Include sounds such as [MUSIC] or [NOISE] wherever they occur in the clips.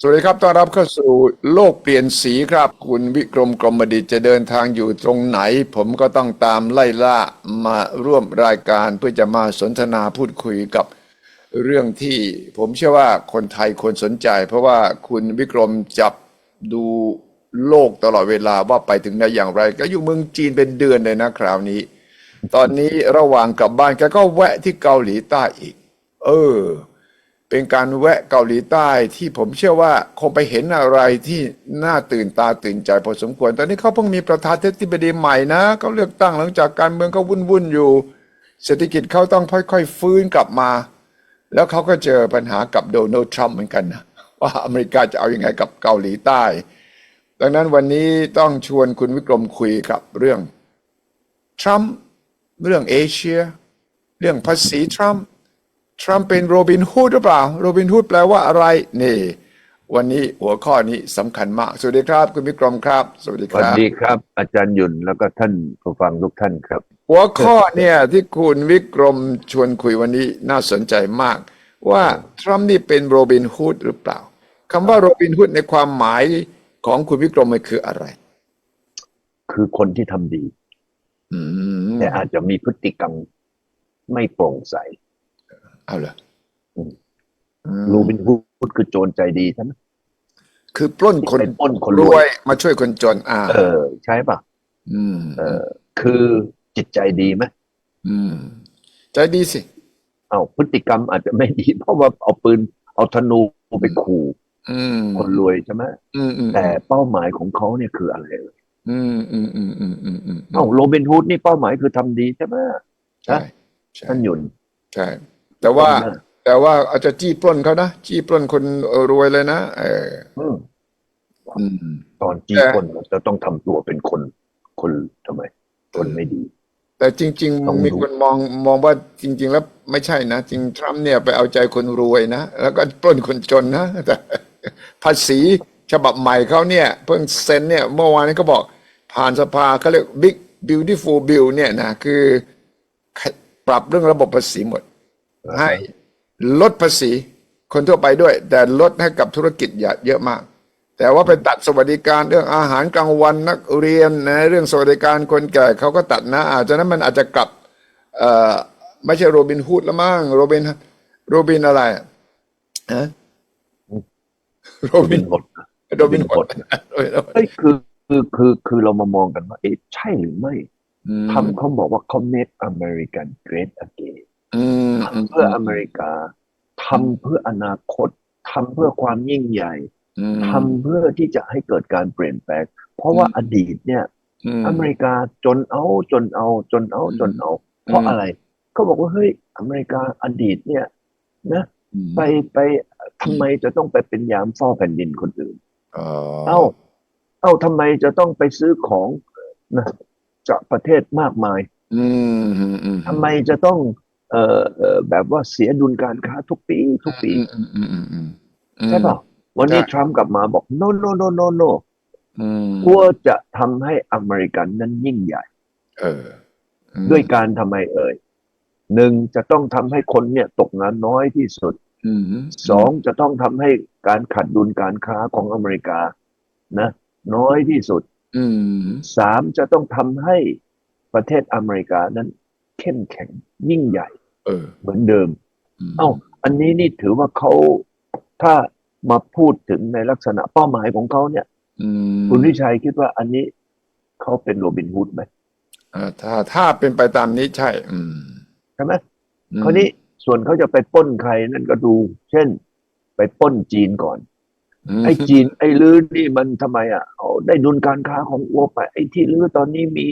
สวัสดีครับ ต้อนรับเข้าสู่โลกเปลี่ยนสีครับ คุณวิกรมกรมดิตจะเดินทางอยู่ตรงไหน ผมก็ต้องตามไล่ล่ามาร่วมรายการเพื่อจะมาสนทนาพูดคุยกับเรื่องที่ผมเชื่อว่าคนไทยควรสนใจ เพราะว่าคุณวิกรมจับดูโลกตลอดเวลาว่าไปถึงไหนอย่างไร ก็อยู่เมืองจีนเป็นเดือนเลยนะคราวนี้ ตอนนี้ระหว่างกลับบ้านแกก็แวะที่เกาหลีใต้อีก เออ เป็นการแวะเกาหลีใต้ที่ผมเชื่อว่าคงไปเห็นอะไรที่น่าตื่นตาตื่นใจพอสมควร ตอนนี้เขาเพิ่งมีประธานาธิบดีใหม่นะเขาเลือกตั้งหลังจากการเมืองเขาวุ่นๆอยู่ เศรษฐกิจเขาต้องค่อยๆ ฟื้นกลับมา แล้วเขาก็เจอปัญหากับโดนัลด์ทรัมป์เหมือนกันนะว่าอเมริกาจะเอาอยัางไงกับเกาหลีใต้ ดังนั้นวันนี้ต้องชวนคุณวิกรมคุยกับเรื่องทรัมป์เรื่องเอเชีย เรื่องภาษีทรัมป์ ทรัมป์เป็นโรบินฮูดหรือเปล่า โรบินฮูดแปลว่าอะไร นี่ วันนี้หัวข้อนี้สำคัญมาก สวัสดีครับ คุณวิกรมครับ สวัสดีสควัสรับดีครับ อาจารย์หยุ่นแล้วก็ท่านผู้ฟังทุกท่านครับ หัวข้อเนี่ยที่คุณวิกรมชวนคุยวันนี้น่าสนใจมาก ว่าทรัมป์นี่เป็นโรบินฮูดหรือเปล่าคำว่าโรบินฮูดในความหมายของคุณวิกรมมันคืออะไร คือคนที่ทำดีอืมแต่อาจจะมีพฤติกรรมไม่โปร่งใส เอาเลยอืมโรบินฮูดคือโจรใจดีใช่ไหมคือปล้นคนไปปล้นคนรรววยยมาช่วยคนจน อ่า เออ ใช่ปะอืม เออ คือจิตใจดีไหมอืม ใจดีสิ เอาพฤติกรรมอาจจะไม่ดี เพราะว่าเอาปืน เอาธนูไปขู่อืมคนรวยใช่ไหมอืมอืมแต่เป้าหมายของเขาเนี่ยคืออะไรเอ่ยอืมอืมอืมอืมอืมอืมเอ้าโรบินฮูดนี่เป้าหมายคือทำดีใช่ไหมใช่ใช่ท่านหยุ่นใช่ แต่ว่า แต่ว่าอาจจะจี้ปล้นเขานะจี้ปล้นคนรวยเลยนะเอออืมอืมตอนจีแต่คนเราจะต้องทำตัวเป็นคนคนทำไม คนไม่ดี แต่จริงต้องๆมีดูคนมองมองว่าจริง ๆ แล้วไม่ใช่นะจริงทรัมป์เนี่ยไปเอาใจคนรวยนะแล้วก็ปล้นคนจนนะแต่ภาษีฉบับใหม่เขาเนี่ย เพิ่งเซ็นเนี่ย เมื่อวานนี้ก็บอกผ่านสภาเขาเรียก Big Beautiful Bill เนี่ยนะคือปรับเรื่องระบบภาษีหมด ให้ลดภาษีคนทั่วไปด้วย แต่ลดให้กับธุรกิจอย่าเยอะมาก แต่ว่าไปตัดสวัสดิการเรื่องอาหารกลางวันนักเรียนนะเรื่องสวัสดิการคนแก่เขาก็ตัดนะอาจจะนั้นมันอาจจะกลับเอ่อไม่ใช่โรบินฮูดแล้วมั้งโรบินโรบินอะไรอะฮะโรโรบิบินนฮดโรบินฮูดเฮ้ยคือคือคือคือเรามามองกันว่าเอ๊ะใช่หรือไม่อืมทำเขาบอกว่าเขา make American great again อืม ทำเพื่ออเมริกาทำเพื่ออนาคตทำเพื่อความยิ่งใหญ่อืมทำเพื่อที่จะให้เกิดการเปลี่ยนแปลง เพราะว่าอดีตเนี่ยอืมอเมริกาจนเอาจนเอา จนเอาจนเอา เพราะอืมอะไรเขาบอกว่าเฮ้ยอเมริกาอดีตเนี่ย นะไปไปทำไมจะต้องไปเป็นยามเฝ้าแผ่นดินคนอื่นอ๋อเอ้า เอ้าทำไมจะต้องไปซื้อของนะจากประเทศมากมาย อืมอืมอืมทำไมจะต้อง เอ่อเอ่อแบบว่าเสียดุลการค้าทุกปีทุกปีอืมอืมอืมอืมใช่ป่ะวันนี้ใช่ทรัมป์กลับมาบอก no no no no no อืมกลัวจะทำให้อเมริกันนั้นยิ่งใหญ่เอออืมด้วยการทำไมเอ่ยหนึ่งจะต้องทำให้คนเนี่ยตกงานน้อยที่สุดอืมสองจะต้องทำให้การขัดดุลการค้าของอเมริกา นะ น้อยที่สุดอืมสามจะต้องทำให้ประเทศอเมริกานั้น เข้มแข็งยิ่งใหญ่ เออ เหมือนเดิมมเอ้า อันนี้นี่ถือว่าเขาถ้ามาพูดถึงในลักษณะเป้าหมายของเขาเนี่ยอืมคุณวิชัยคิดว่าอันนี้เขาเป็นโรบินฮูดไหมอ่าถ้าถ้าเป็นไปตามนี้ใช่ อืมใช่ไหมอืมคราวนี้ส่วนเขาจะไปปล้นใครนั่นก็ดู เช่น ไปปล้นจีนก่อน มไอ้จีนไอ้ลื้อนี่มันทำไมอะเอาได้ดุลการค้าของอัวไปไอ้ที่ลื้อตอนนี้มี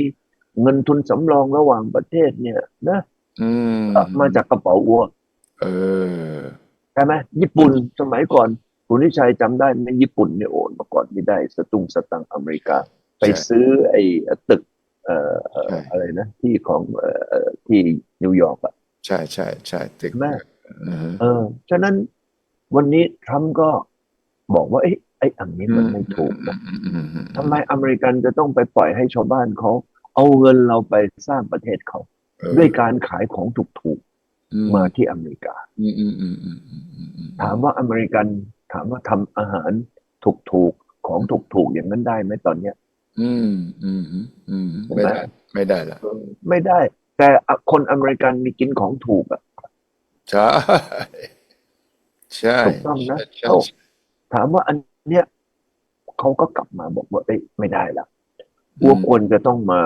เงินทุนสำรองระหว่างประเทศเนี่ยนะอืมเอ่อมาจากกระเป๋าอัวเออใช่ไหมญี่ปุ่นสมัยก่อนคุณวิชัยจำได้ไหมญี่ปุ่นเนี่ยโอนมาก่อนที่ได้สตุ้งสตังค์อเมริกา ไปซื้อไอ้ตึกเอ่อเอ่อใช่อะไรนะ ที่ของเอ่อเอ่อที่นิวยอร์กอะใช่ใช่ใช่ตึกใช่ไหมอืมเออฉะนั้นวันนี้ทรัมป์ก็บอกว่าเอ้ยไอ้อันนี้มันไม่ถูกนะอืมอืมอืมทำไมอเมริกันจะต้องไปปล่อยให้ชาวบ้านเขา เอาเงินเราไปสร้างประเทศเขาเออด้วยการขายของถูกอืๆมาที่อเมริกาอืมอืมอืมอืมอืมอืมถามว่าอเมริกันถามว่าทำอาหารถูกๆของถูกๆอย่างนั้นได้ไหมตอนเนี้ย อืมอืมอืมใช่ไหมไม่ได้ ไม่ได้ละเออไม่ได้ แต่คนอเมริกันมีกินของถูกอะใช่ใช่ถูกต้องนะใช่เอ้าถามว่าอันเนี้ยเขาก็กลับมาบอกว่าเอ้ยไม่ได้ละวัวควรจะต้องมา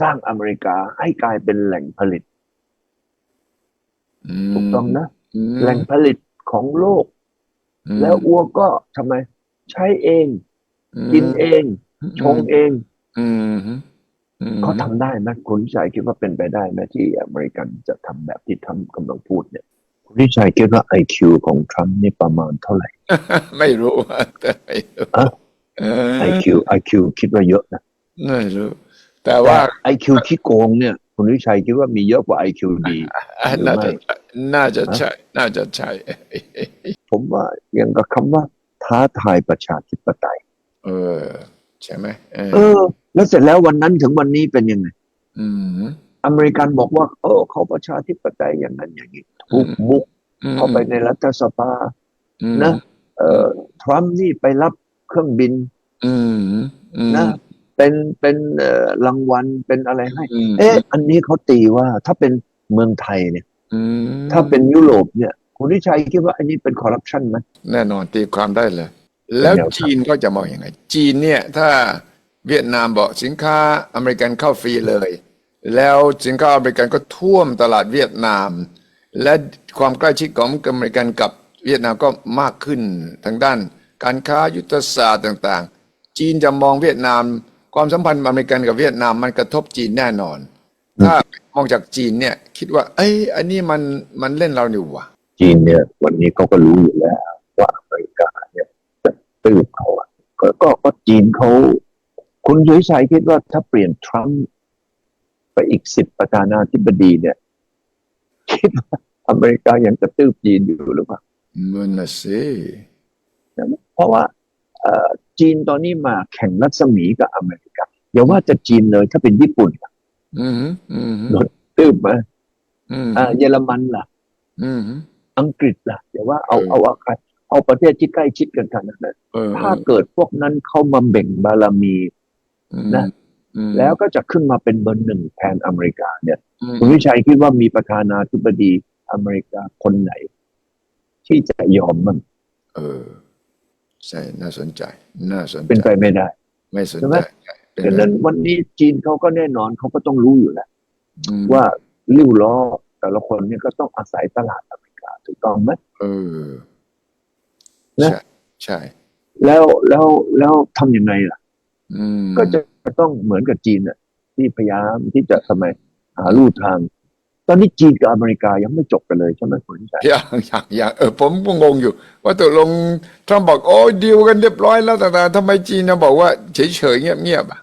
สร้างอเมริกาให้กลายเป็นแหล่งผลิตอืมถูกต้องนะอืมแหล่งผลิตของโลกอืมแล้วอัวก็ทำไม ใช้เอง กินเอง ชงเองอืมอืมเขาทำได้ไหมคุณวิชัยคิดว่าเป็นไปได้ไหมที่อเมริกันจะทำแบบที่ทำกำลังพูดเนี่ยคุณวิชัยคิดว่า IQ ของทรัมป์นี่ประมาณเท่าไหร่ ไม่รู้แต่ไม่รู้อะเออ IQ IQ คิดว่าเยอะนะไม่รู้ แต่แต่ว่า IQ ขี้โกงเนี่ยคุณวิชัยคิดว่ามีเยอะกว่า IQ ดีหรือน่าไม่จะน่าจะใช่ น่าจะใช่ ผมว่าอย่างกับคำว่าท้าทายประชาธิปไตย เออ ใช่ไหมเออเออ แล้วเสร็จแล้ววันนั้นถึงวันนี้เป็นยังไงอืมอเมริกันบอกว่า เออ เขาประชาธิปไตยอย่างนั้นอย่างนี้ถูกบุกอืมเข้าไปในรัฐสภาอืมนะเอ่อทรัมป์นี่ไปรับเครื่องบินอืมอืมนะ เป็นเป็นเอ่อรางวัลเป็นอะไรให้มเอ๊ะ อันนี้เขาตีว่าถ้าเป็นเมืองไทยเนี่ยอืมถ้าเป็นยุโรปเนี่ยคุณวิชัยคิดว่าอันนี้เป็นคอร์รัปชันไหมแน่นอนตีความได้เลย แล้วแนวทางจีนก็จะมองอยังไง จีนเนี่ยถ้าเวียดนามบอกสินค้าอเมริกันเข้าฟรีเลย แล้วสินค้าอเมริกันก็ท่วมตลาดเวียดนาม และความใกล้ชิดของอเมริกันกับเวียดนามก็มากขึ้นทางด้าน การค้ายุทธศาสตร์ต่าง ๆ จีนจะมองเวียดนาม ความสัมพันธ์อเมริกันกับเวียดนามมันกระทบจีนแน่นอน ถ้ามองจากจีนเนี่ย คิดว่า เอ้ย อันนี้มันมันเล่นเราอยู่ว่ะ จีนเนี่ย วันนี้เขาก็รู้อยู่แล้วว่าอเมริกาเนี่ยจะตื้อเขาอะก็ก็ก็จีนเขาคุณวิชัยคิดว่าถ้าเปลี่ยนทรัมป์ไปอีกสิบประธานาธิบดีเนี่ย คิดว่าอเมริกายังจะตื้อจีนอยู่หรือเปล่ามันน่ะสิเพราะว่าเอ่อ จีนตอนนี้มาแข่งรัศมีกับอเมริกาอย่าว่าจะจีนเลยถ้าเป็นญี่ปุ่นล่ะอืมอืมโดนตื้อมาอืมอ่าเยอรมันล่ะอืมอังกฤษล่ะอย่าว่าเอาเออเอาเอาใครเอาประเทศที่ใกล้ชิดกันขนาดนั้นเออถ้าเกิดพวกนั้นเข้ามาเบ่งบารมีนะอืมแล้วก็จะขึ้นมาเป็นเบอร์หนึ่งแทนอเมริกา เนี่ยอืมคุณวิชัยคิดว่ามีประธานาธิบดีอเมริกาคนไหน ที่จะยอมมันเออ ใช่น่าสนใจ น่าสนใจเป็นไปไม่ได้ ไม่สนใช่ไหใจมเป็นดังนั้นวันนี้จีนเขาก็แน่นอนเขาก็ต้องรู้อยู่แล้วอืมว่าริ้วล้อแต่ละคนเนี่ยก็ต้องอาศัยตลาดอเมริกาถูกต้องไหมเออนะใช่ใช่แล้วแล้วแล้วทำยังไงล่ะอืมก็จะต้องเหมือนกับจีนน่ะ ที่พยายามที่จะทำไมหาลู่ทางต อนนี้จีนกับอเมริกายังไม่จบกันเลยใช่ไหมคุณชัยอย่างอย่างอย่างเออผมก็งงอยู่ ว่าตกลงทรัมป์บอกโอ้ดีลกันเรียบร้อยแล้วต่างๆทำไมจีนนะบอกว่าเฉยๆเงียบๆอะ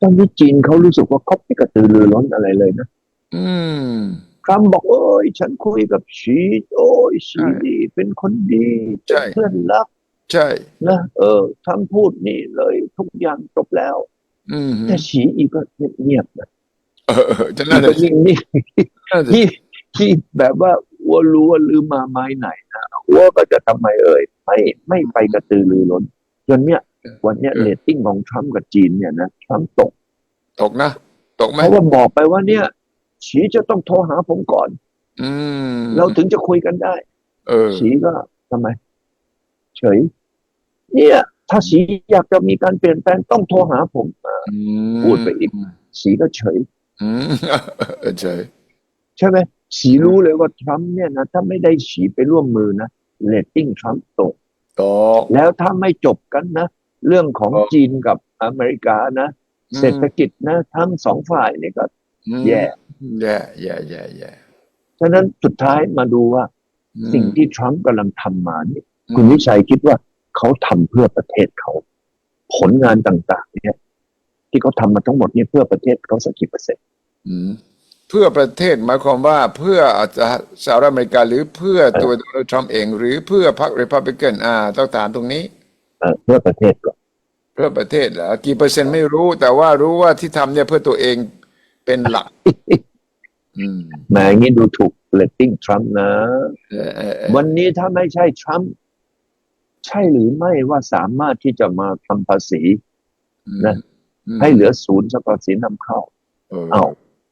ตอนนี้จีนเขารู้สึกว่าเขาไม่กระตือรือร้นอะไรเลยนะ อืมทรัมป์บอกโอ้ยฉันคุยกับชีโอ้ยชีดีเป็นคนดีใช่เป็นเพื่อนรักใช่นะเออทรัมป์พูดนี่เลยทุกอย่างจบแล้วอืมแต่ชีอีกก็เงียบๆนะเออเออ จะอีน่ากจะก็นิ่งน่าจะๆที่ที่แบบว่าวัวรู้ว่าลืมมาไม้ไหนนะวัวก็จะทำไมเอ่ยไม่ไม่ไปกระตือรือร้นจนเนี้ยวันเนี้ยเรตติ้งของทรัมป์กับจีนเนี่ยนะทรัมป์ตก ตกนะตกไหมเพราะว่าบอกไปว่าเนี่ยฉีจะต้องโทรหาผมก่อน อืมเราถึงจะคุยกันได้ เออฉีก็ทำไม เฉย เนี่ยถ้าฉีอยากจะมีการเปลี่ยนแปลงต้องโทรหาผมอ่าอืมพูดไปอีกฉีก็เฉย อืมเออใช่ใช่ไหมฉีรู้เลยว่าทรัมป์เนี่ยนะถ้าไม่ได้ฉีไปร่วมมือนะเรตติ้งทรัมป์ตกตกแล้วถ้าไม่จบกันนะ เรื่องของอ๋อจีนกับอเมริกานะอืมเศรษฐกิจนะ ทั้งสองฝ่ายนี่ก็อืมแย่แย่แย่แย่แย่ฉะนั้นสุดท้ายมาดูว่าอืมสิ่งที่ทรัมป์กำลังทำมานี่อืมคุณวิชัยคิดว่าเขาทำเพื่อประเทศเขา ผลงานต่าง ๆ เนี่ย ที่เขาทำมาทั้งหมดเนี่ยเพื่อประเทศเขาสักกี่เปอร์เซ็นต์อืม เพื่อประเทศหมายความว่าเพื่ออาจจะสหรัฐอเมริกา หรือเพื่อตัวโดนัลด์ทรัมป์เอง หรือเพื่อพรรครีพับลิกันอ่าต้องถามตรงนี้เอ่อเพื่อประเทศก่อนเพื่อประเทศเหรอกี่เปอร์เซ็นต์ไม่รู้ แต่ว่ารู้ว่าที่ทำเนี่ยเพื่อตัวเองเป็นหลักอืมแหมอย่างนี้ดูถูกเรตติ้งทรัมป์นะเออเออเออวันนี้ถ้าไม่ใช่ทรัมป์ใช่หรือไม่ว่าสามารถที่จะมาทำภาษีนะอืมให้เหลือศูนย์สภาษีนำเข้า เออเอา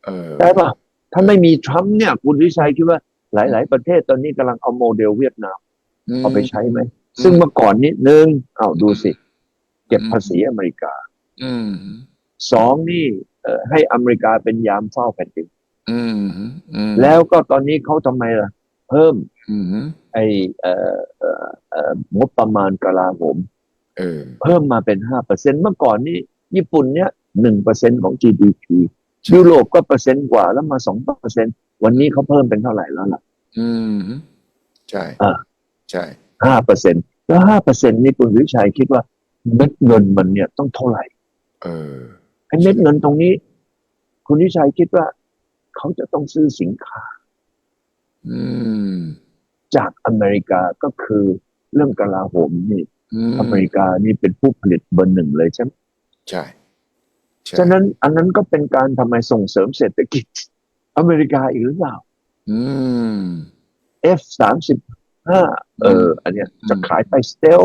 เออได้ปะถ้าไม่มีทรัมป์เนี่ย คุณวิชัยคิดว่าหลาย ๆ ประเทศตอนนี้กำลังเอาโมเดลเวียดนามมเอาไปใช้ไหม ซึ่งเมื่อก่อนนิดนึงอ้าวดูสิ เก็บภาษีอเมริกาอืมสองนี่เอ่อให้อเมริกาเป็นยามเฝ้าแผ่นดินอืมอืมแล้วก็ตอนนี้เขาทำไมล่ะ เพิ่มอืมไอ้เอ่อเอ่อเอ่องบประมาณกลาโหมเออเพิ่มมาเป็นห้าเปอร์เซ็นเมื่อก่อนนี้ญี่ปุ่นเนี่ยหนึ่งเปอร์เซ็นของ GDP ยุโรปก็เปอร์เซ็นต์กว่าแล้วมาสองเปอร์เซ็นวันนี้เขาเพิ่มเป็นเท่าไหร่แล้วล่ะ อืม ใช่อ่าใช่ห้าเปอร์เซ็นแล้วห้าเปอร์เซ็นนี่คุณวิชัยคิดว่าเม็ดเงินมันเนี่ยต้องเท่าไหร่ เออไอ้เม็ดเงินตรงนี้ คุณวิชัยคิดว่า เขาจะต้องซื้อสินค้า อืม จากอเมริกาก็คือเรื่องกลาโหมนี่อืมอเมริกานี่เป็นผู้ผลิตเบอร์หนึ่งเลยใช่ไหมใช่ใช่ ฉะนั้นอันนั้นก็เป็นการทำไมส่งเสริมเศรษฐกิจ อเมริกาอีกหรือเปล่า อืม F สามสิบห้าเออ อันเนี้ยจะขายไปสเตล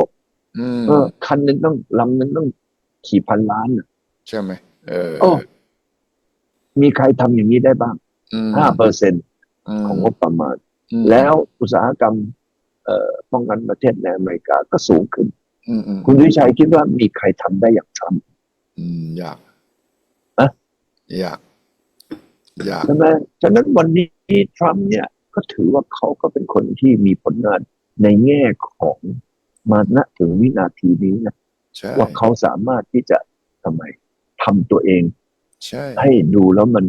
อืมเออ คันหนึงต้องลำหนึงต้องขี่พันล้านน่ะใช่ไหมเออโอ้มีใครทำอย่างนี้ได้บ้างมห้าเปอร์เซ็นมของงบประมาณอืมแล้วอุตสาหกรรม เอ่อป้องกันประเทศในอเมริกาก็สูงขึ้นอืมอืมคุณวิชัยคิดว่ามีใครทำได้อย่างทรัมป์อืม ยากอะ ยากยากใช่ไหมฉะนั้นวันนี้ทรัมป์เนี่ยก็ถือว่าเขาก็เป็นคนที่มีผลงานในแง่ของมาณถึงวินาทีนี้นะใช่ว่าเขาสามารถที่จะทำไมทำตัวเองใช่ให้ดูแล้วมัน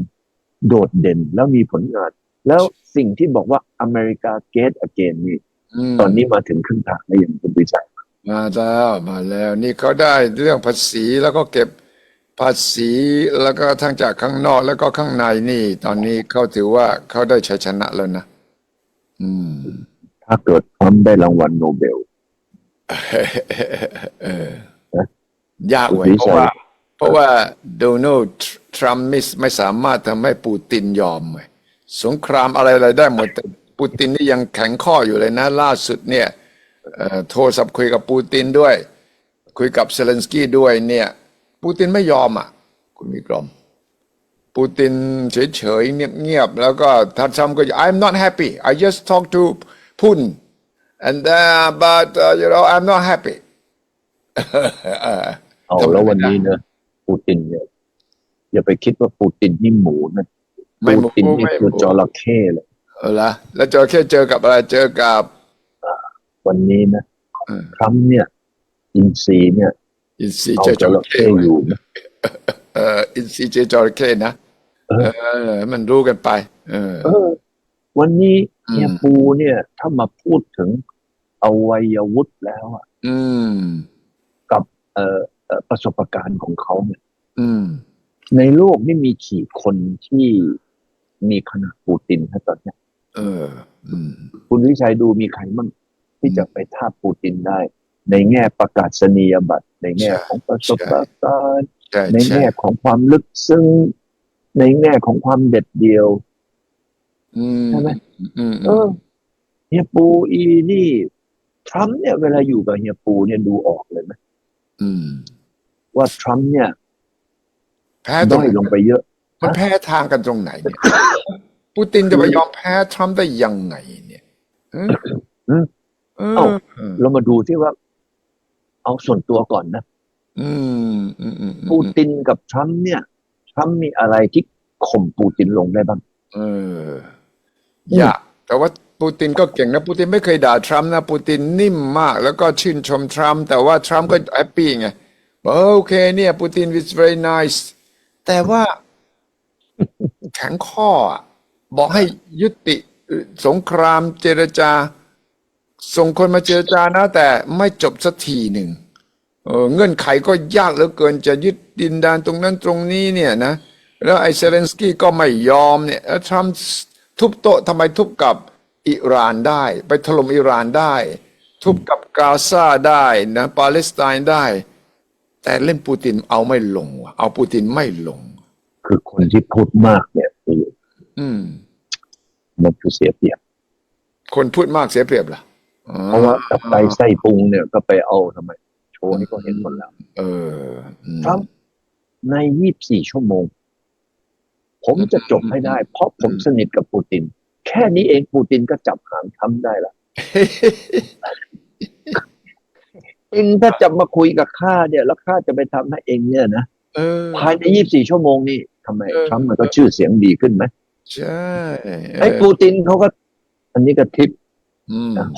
โดดเด่นแล้วมีผลงาน แล้วสิ่งที่บอกว่าอเมริกาเกตอเกนนี่มตอนนี้มาถึงครึ่งทางแล้วอย่างคุณวิชัยมาแล้วมาแล้ว นี่เขาได้เรื่องภาษีแล้วก็เก็บ ภาษีแล้วก็ทั้งจากข้างนอกแล้วก็ข้างในนี่ ตอนนี้เขาถือว่าเขาได้ชัยชนะแล้วนะอืม ถ้าเกิดทรัมป์ได้รางวัลโนเบลเออนะยากเว้ยคุณเพวิชัยราะว่า เพราะว่าโดนัลด์ทรัมป์ไม่ไม่สามารถทำให้ปูตินยอมเว้ยสงครามอะไรอะไรได้หมดแต่ปูตินนี่ยังแข็งข้ออยู่เลยนะ ล่าสุดเนี่ยเอ่อโทรศัพท์คุยกับปูตินด้วย คุยกับเซเลนสกี้ด้วยเนี่ย ปูตินไม่ยอมอะ คุณวิกรมปูตินเฉยๆเงียบๆแล้วก็ทัดซ้ำก็ I'm not happy I just talk to Putin and uh, but uh, you know I'm not happy เอาทำไมแล้ววันไม่ได้นี้นะปูตินเนี่ยอย่าไปคิดว่าปูตินนี่หมูนะไม่หมูปูตินนี่ไม่หมูคือจระเข้เลยเออละแล้วจระเข้เจอกับอะไรเจอกับวันนี้นะเออทรัมป์เนี่ยอินซีย์เนี่ย อินทรีเอาเจอจจระระเข้เข้อยู่นะเอออินทรีเจอจระเข้นะเอเอออ มันรู้กันไป เออเออวันนี้อืมเนี่ยปูเนี่ย ถ้ามาพูดถึงอวัยวุธแล้วอะอืมกับเอ่อเอ่อประสบการณ์ของเขาเนี่ยอืมในโลกนี่มีกี่คนที่มีขนาดปูตินครับตอนเนี้ยเอออืมคุณวิชัยดูมีใครบ้างที่จะไปทาบปูตินได้ ในแง่ประกาศนียบัตร ในแง่ใช่ของประสบการณ์ใช่ในใช่แง่ของความลึกซึ้ง ในแง่ของความเด็ดเดียวอืมใช่ไหมอืมเออเฮียปูอีนี่ทรัมป์เนี่ยเวลาอยู่กับเฮียปูเนี่ยดูออกเลยไหมอืมว่าทรัมป์เนี่ย แพ้ตรด้งอยลงไปเยอะ มันแพ้ทางกันตรงไหนเนี่ยปูตินจะไปยอมแพ้ทรัมป์ได้ยังไง เนี่ยเอออืมเอเอ้าอเรามาดูที่ว่า เอาส่วนตัวก่อนนะอืมอืมอืมอืมปูตินกับทรัมป์เนี่ยทรัมป์มีอะไรที่ข่มปูตินลงได้บ้าง เออ อยาก แต่ว่าปูตินก็เก่งนะปูตินไม่เคยด่าทรัมป์นะปูตินนิ่มมาก แล้วก็ชื่นชมทรัมป์แต่ว่าทรัมป์ก็แฮปปี้ไงบอกเออโอเค เนี่ยปูติน is very nice แต่ว่าแข็งข้ออะบอกให้ยุติสงครามเจรจา ส่งคนมาเจรจานะ แต่ไม่จบสักทีหนึ่งเออเงื่อนไขก็ยากเหลือเกินจะยึดดินแดนตรงนั้นตรงนี้เนี่ยนะแล้วไอ้เซเลนสกี้ก็ไม่ยอมเนี่ยแล้วทรัมป์ทุบโต๊ะทำไมทุบกับอิหร่านได้ ไปถล่มอิหร่านได้ ทุบกับกาซาได้นะปาเลสไตน์ได้ แต่เล่นปูตินเอาไม่ลงว่ะเอาปูตินไม่ลง คือคนที่พูดมากเนี่ยคืออืมมันคือเสียเปรียบ คนพูดมากเสียเปรียบล่ะ เพราะว่าตับไตไส้พุงเนี่ยก็ไปเอาทำไม โชว์ให้เขาเห็นหมดแล้ว เอออืมทรัมป์ใน24ชั่วโมง ผมจะจบให้ได้ เพราะผมสนิทกับปูติน แค่นี้เองปูตินก็จับหางทำได้ละเองถ้าจะมาคุยกับข้าเนี่ย แล้วข้าจะไปทำให้เองเนี่ยนะเออภายใน24ชั่วโมงนี่ทำไมเออทรัมป์มันก็ชื่อเสียงดีขึ้นไหมใช่เไอ้ปูตินเขาก็ อันนี้ก็ทิปอืม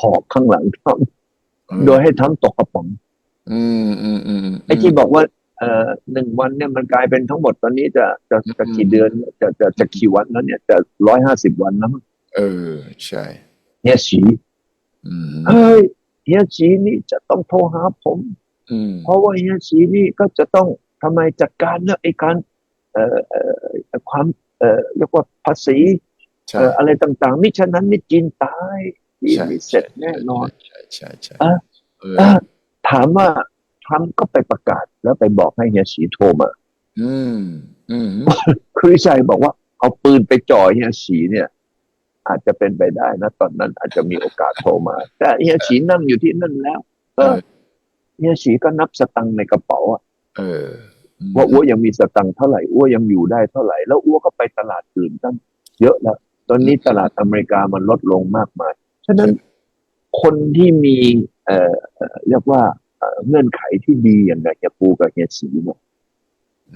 หอกข้างหลังทรัมป์โดยให้ทรัมป์ตกกระป๋องอืมอืมอืมไอ้ที่บอกว่าเอ่อหนึ่งวันเนี่ยมันกลายเป็นทั้งหมดตอนนี้จะจะจะกี่เดือนจะจะจะกี่วันแล้วเนี่ยจะร้อยห้าสิบวันแล้วมั้งเออ ใช่เฮียฉีอืมเฮ้ยเฮียฉีนี่จะต้องโทรหาผมอืมเพราะว่าเฮียฉีนี่ก็จะต้องทำไมจัดการเรื่องไอ้การเอ่อเอ่อความเอ่อเรียกว่าภาษีใช่เอ่ออะไรต่าง ๆ มิฉะนั้นนี่จีนตาย จีนใช่นี่เสร็จแน่นอนใช่ใช่ใช่อะเอออะถามว่าทรัมป์ก็ไปประกาศแล้วไปบอกให้เฮียฉีโทรมาอืม อืมคริชัยบอกว่า เอาปืนไปจ่อเฮียฉีเนี่ย อาจจะเป็นไปได้นะ ตอนนั้นอาจจะมีโอกาสโทรมา แต่เฮียฉีนั่งอยู่ที่นั่นแล้วเออเฮียฉีก็นับสตังค์ในกระเป๋าอะเออว่าอ้วยังมีสตังค์เท่าไหร่อ้วยังอยู่ได้เท่าไหร่ แล้วอ้วก็ไปตลาดอื่นตั้งเยอะแล้ว ตอนนี้ตลาดอเมริกามันลดลงมากมาย ฉะนั้นคนที่มีเอ่อเอ่อเรียกว่าเอ่อเงื่อนไขที่ดีอย่างกับเฮียปูกับเฮียฉีเนี่ย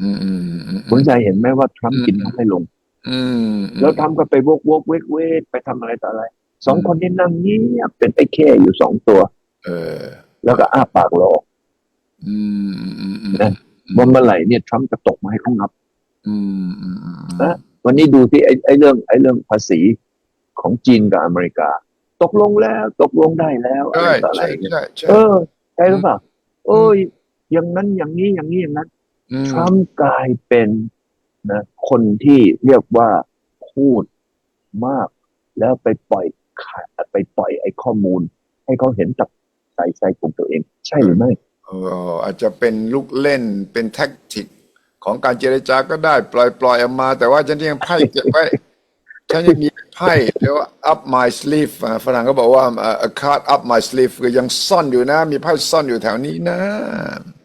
อืมอืมอืมคุณใจเห็นไหมว่าทรัมป์กินเขาไม่ลงอืมแล้วทำก็ไปวกวกเวกเวกไปทำอะไรต่ออะไรสองคนนี้นั่งเงียบเป็นไอ้แค่อยู่สองตัว เออ แล้วก็อ้าปากรออืมอืมอืมอืมนะว่าเมื่อไหร่เนี่ยทรัมป์จะตกมาให้เขานับอืมอืมอืมนะวันนี้ดูที่ไอ้ไอ้เรื่องไอ้เรื่องภาษีของจีนกับอเมริกา ตกลงแล้ว ตกลงได้แล้วอะไรใช่ต่ออะไรใช่เงี้ยใช่ใช่เออใช่หรือเปล่าโอ้ย อย่างนั้นอย่างนี้อย่างนี้อย่างนั้นมทรัมป์กลายเป็นนะคนที่เรียกว่าพูดมาก แล้วไปปล่อยขายไปปล่อยไอ้ข้อมูล ให้เขาเห็นกับใส่ใจของตัวเอง ใช่หรือไม่เอออาจจะเป็นลูกเล่นเป็นแท็กติกของการเจรจาก็ได้ ปล่อยปล่อยออกมา แต่ว่าฉันยังไพ่เก็บไว้ ฉันยังมีไพ่เรียกว่า up my sleeve อะฝรั่งก็บอกว่าเอ่อ a card up my sleeve คือยังซ่อนอยู่นะ มีไพ่ซ่อนอยู่แถวนี้นะ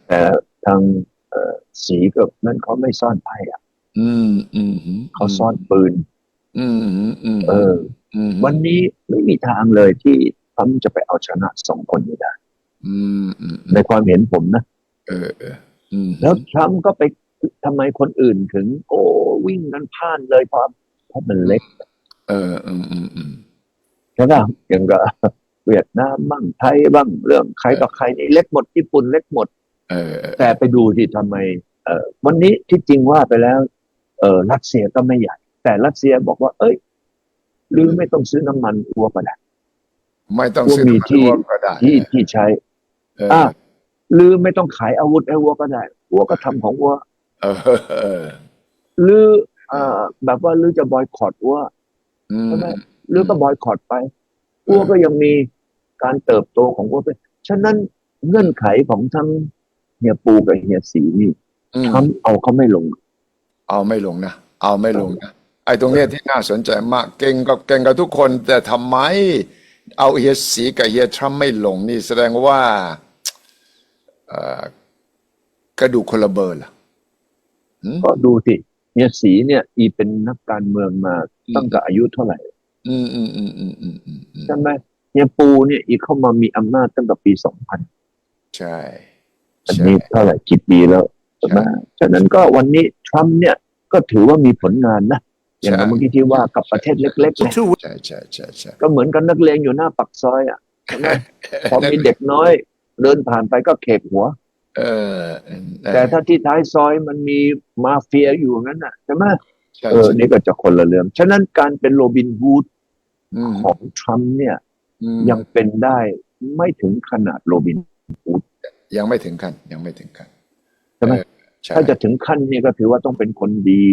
แต่ทางเอ่อสีกับนั่นเขาไม่ซ่อนไพ่อะอืมอืมเขาซ่อนปืน อืมอืมอืมเอออืมวันนี้ไม่มีทางเลยที่ทรัมป์จะไปเอาชนะสองคนนี้ได้อืมอืมในความเห็นผมนะเออเอออืมแล้วทรัมป์ก็ไปทำไมคนอื่นถึง โอ้วิ่งกันพล่านเลยเพราะเพ ราะมันเล็ก เอออืมอืมอืมใช่ป่ะอย่างกับเวียดนามบ้างไทยบ้างเรื่องใครต่อใครนี่เล็กหมดญี่ปุ่นเล็กหมด เออเออแต่ไปดูที่ทำไม เออวันนี้ที่จริงว่าไปแล้ว เออรัสเซียก็ไม่ใหญ่ แต่รัสเซียบอกว่า เอ้ยหรือไม่ต้องซื้อน้ำมันอัวก็ได้ไม่ต้องพวกซื้อมีที่น้ำมันก็ได้ที่ที่ใช้เอออะหรือไม่ต้องขายอาวุธให้วัวก็ได้วัวก็ทำของวัวเออเออหรือ เอ่อแบบว่าหรือจะบอยคอรดวัวอืมใช่ไหมหรือก็บอยคอรดไปวัวก็ยังมีการเติบโตของวัวไปฉะนั้นเงื่อนไขของทั้งเฮียปูกับเฮียสีนี่อืมทำเอาเขาไม่ลง เอาไม่ลงนะเอาไม่ลงนะไอ้ตรงเนี้ยที่น่าสนใจมาก เก่งกับเก่งกับทุกคน แต่ทำไม เอาเฮียสีกับเฮียทรัมป์ไม่ลงนี่แสดงว่าเอ่อกระดูกคนละเบอร์ล่ะก็ดูสิ เฮียสีเนี่ย อีเป็นนักการเมืองมาตั้งแต่อายุเท่าไหร่ อืมอืมอืมอืมอืมอืมอืมใช่ไหมเฮียปูเนี่ย อีเข้ามามีอำนาจตั้งแต่ปีสองพันใช่อันใช่นี้เท่าไหร่กี่ปีแล้วใช่ไหมฉะนั้นก็วันนี้ทรัมป์เนี่ยก็ถือว่ามีผลงานนะอย่างเมื่อกี้ที่ว่ากับประเทศเล็กๆเนี่ยใช่ใช่ใช่ใช่ก็เหมือนกับนักเลงอยู่หน้าปักซอยอะใช่ไหมพอมีเด็กน้อย เดินผ่านไปก็เขกหัว เออแต่ถ้าที่ท้ายซอยมันมีมาเฟียอยู่งั้นน่ะใช่ไหมใช่เออใช่นี่ก็จะคนละเรื่อง ฉะนั้นการเป็นโรบินฮูดอืมของทรัมป์เนี่ยอืมยังเป็นได้ไม่ถึงขนาดโรบินยังไม่ถึงขั้นยังไม่ถึงขั้นใช่ไหมเออใช่ถ้าจะถึงขั้นเนี่ยก็ถือว่าต้องเป็นคนดี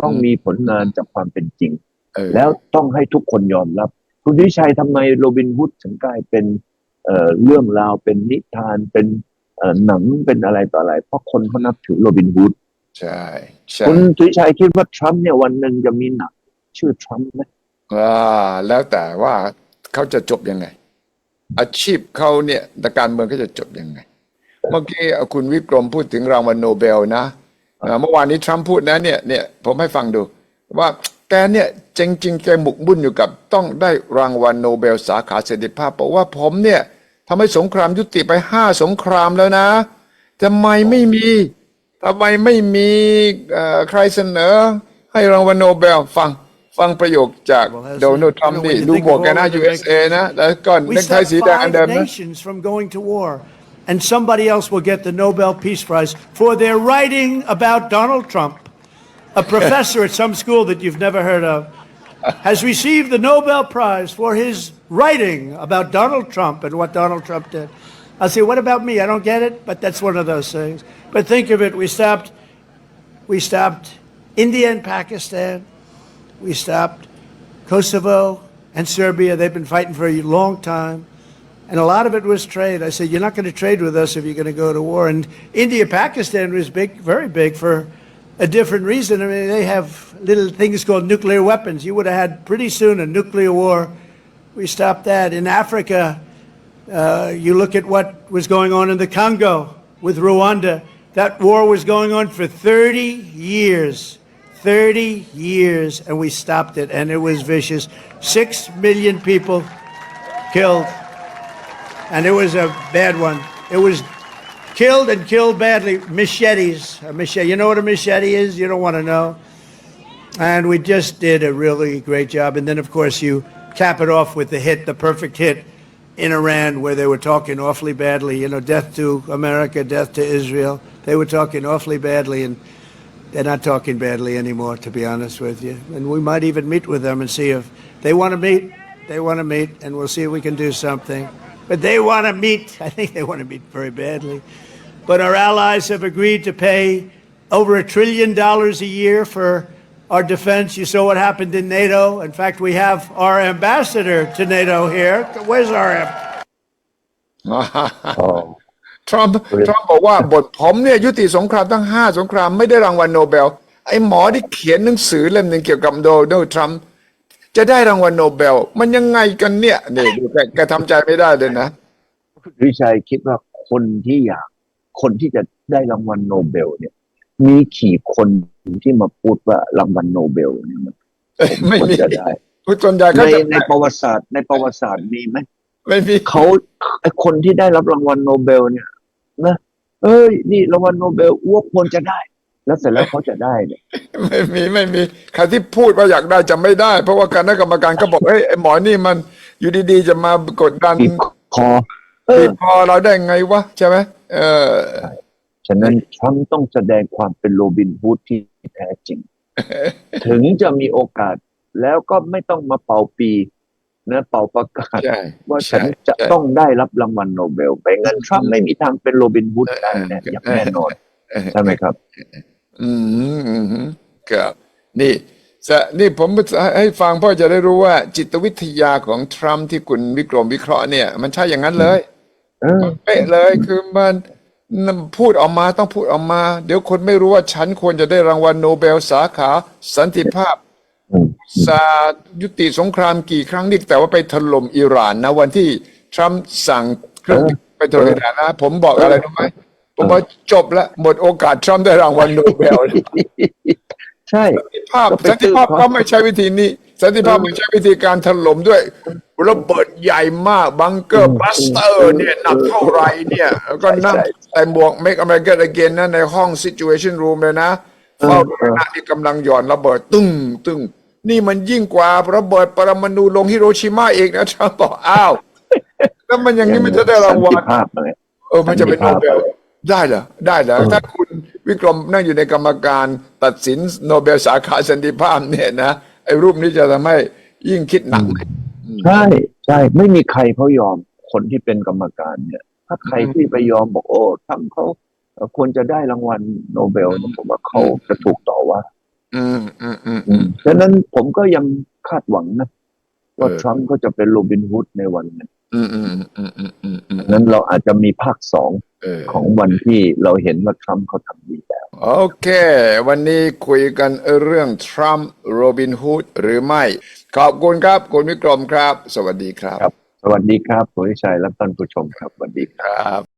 ต้องมีผลงานจากความเป็นจริงเออแล้วต้องให้ทุกคนยอมรับ คุณวิชัยทำไมโรบินฮูดถึงกลายเป็นเอ่อเรื่องราวเป็นนิทานเป็นเอ่อ หนังเป็นอะไรต่ออะไร เพราะคนเขานับถือโรบินฮูดใช่ใช่คุณวิชัยคิดว่าทรัมป์เนี่ยวันหนึ่งจะมีหนังชื่อทรัมป์ไหมอ่าแล้วแต่ว่าเขาจะจบยังไง อาชีพเขาเนี่ยแต่การเมืองก็จะจบยังไง เมื่อกี้คุณวิกรมพูดถึงรางวัลโนเบลนะอ่าเมื่อวานนี้ทรัมป์พูดนะเนี่ยเนี่ยผมให้ฟังดูว่าแกเนี่ยจริงๆแกหมกมุ่นอยู่กับต้องได้รางวัลโนเบลสาขาเสรีภาพบอกว่าผมเนี่ย ทำให้สงครามยุติไปห้าสงครามแล้วนะทำไมไม่มีทำไมไม่มีเอ่อใครเสนอ ให้รางวัลโนเบลฟังฟังประโยคจาก Well, that's โดนัลด์ทรัมป์ you know, นี่ when you ดู think หมวก of แก all นะ of the USA นะ แล้วก็ We เน็กไท stopped สีแดงอัน five เดิมนะ nations from going to war, and somebody else will get the Nobel Peace Prize for their writing about Donald Trump. A professor at some school that you've never heard of has received the Nobel Prize for his writing about Donald Trump and what Donald Trump did. I say, what about me? I don't get it, but that's one of those things. But think of it: we stopped, we stopped India and Pakistan, we stopped Kosovo and Serbia. They've been fighting for a long time. And a lot of it was trade. I said, You're not going to trade with us if you're going to go to war. And India, Pakistan was big, very big for a different reason. I mean, they have little things called nuclear weapons. You would have had pretty soon a nuclear war. We stopped that. In Africa, uh, you look at what was going on in the Congo with Rwanda. That war was going on for 30 years. 30 years, and we stopped it, and it was vicious. Six million people killed, and it was a bad one. It was killed and killed badly. Machetes. A machete. You know what a machete is? You don't want to know. And we just did a really great job. And then, of course, you cap it off with the hit, the perfect hit in Iran, where they were talking awfully badly. You know, death to America, death to Israel. They were talking awfully badly, and they're not talking badly anymore, to be honest with you. And we might even meet with them and see if they want to meet. They want to meet, and we'll see if we can do something. But they want to meet. [LAUGHS] I think they want to meet very badly. But our allies have agreed to pay over a trillion dollars a year for our defense. You saw what happened in NATO. In fact, we have our ambassador to NATO here. Where's our amb- อ๋อทรัมป์ทรัมป์บอกว่าบทผมเนี่ยยุติสงครามทั้งห้าสงครามไม่ได้รางวัลโนเบล ไอ้หมอที่เขียนหนังสือเล่มหนึ่งเกี่ยวกับโดนัลด์ทรัมป์จะได้รางวัลโนเบล มันยังไงกันเนี่ยนี่ดูแกแกทำใจไม่ได้เลยนะ วิชัยคิดว่าคนที่อยาก คนที่จะได้รางวัลโนเบลเนี่ย มีขี่คน ที่มาพูดว่ารางวัลโนเบลเนี่ยมันไม่ควรมีจะได้ผู้ส่วนใหญ่ในเขาจะในประวัติศาสตร์ในประวัติศาสตร์มีไหมไม่มีเขาไอคนที่ได้รับรางวัลโนเบล เนี่ยนะเอ้ยนี่รางวัลโนเบลอ้วกควรจะได้ แล้วเสร็จแล้วเขาจะได้เนี่ยไม่มีไม่มีใครที่พูดว่าอยากได้จะไม่ได้ เพราะว่าคณะกรรมการก็บอกเอ้ยไอ้หมอนี่มันอยู่ดีๆ จะมากดดันบีบคอเอบีอบคอเราได้ไงวะใช่ไหมเออฉะนั้นทรัมป์ต้องแสดงความเป็นโรบินฮูดที่ แท้จริง ถึงจะมีโอกาสแล้วก็ไม่ต้องมาเป่าปีนะเป่าประกาศใช่ว่าฉัใช่นจะใช่ต้องได้รับรางวัลโนเบลไปงั้นทรัมป์ไม่มีทางเป็นโรบินฮูดได้แน่อย่างแน่นอนใช่ไหมครับ อืมอืมอืมครับ นี่สะนี่ผมให้ฟังเพ่อจะได้รู้ว่า จิตวิทยาของทรัมป์ที่คุณวิกรมวิเคราะห์เนี่ย มันใช่อย่างนั้นเลยเออเป๊ะเลยคือมัน พูดออกมาต้องพูดออกมา เดี๋ยวคนไม่รู้ว่าฉันควรจะได้รางวัลโนเบลสาขา สันติภาพอืมสายุติสงครามกี่ครั้งนี่แต่ว่าไปถล่มอิหร่านนะวันที่ทรัมป์สั่งเครื่องบินไปถล่มอิหร่านนะผมบอกอะไรรู้ไหมผมว่าจบละหมดโอกาสทรัมป์ได้รางวัลโนเบลใช่สันติภาพก็ไปสันติภาพตื้อเขาก็ไม่ใช่วิธีนี้ สันติภาพไม่ใช่วิธีการถล่มด้วย ระเบิดใหญ่มากบังเกอร์บัสเตอร์เนี่ยหนักเท่าไหรเนี่ยแล้วก็นั่งแต่หมวก Make America Again นะในห้อง Situation Room เลยนะเฝ้าดูขณะที่กำลังหย่อนระเบิดตึ้งตึ้งนี่มันยิ่งกว่าระเบิดปรมาณูลงฮิโรชิมาอีกนะทรัมป์บอกอ้าว แล้วมันอย่างนี้มันจะได้รางวัสัลนติภาพเลยเออมันจะเป็นโนเบลได้เหรอได้เหรอถ้าคุณวิกรมนั่งอยู่ในกรรมการตัดสินโนเบลสาขาสันติภาพเนี่ยนะไอ้รูปนี้จะทำให้ยิ่งคิดหนักไหม ใช่ใช่ไม่มีใครเขายอมคนที่เป็นกรรมการเนี่ย ถ้าใครที่ไปยอมบอกโอ้ทำเขาเอ่อควรจะได้รางวัลโนเบลเนี่ยผมว่าเขาจะถูกต่อว่า อืมอืมอืมอืมฉะนั้นผมก็ยังคาดหวังนะว่าเออทรัมป์ก็จะเป็นโรบินฮูดในวันนั้นอืมอืมอืมอืมอืมอืมนั้นเราอาจจะมีภาคสองเออของวันที่เราเห็นว่าทรัมป์เขาทำดีแล้ว โอเค วันนี้คุยกันเรื่องทรัมป์โรบินฮูดหรือไม่ ขอบคุณครับ คุณวิกรมครับ สวัสดีครับ ครับ สวัสดีครับคุณวิชัยและท่านผู้ชมครับสวัสดีครับครับ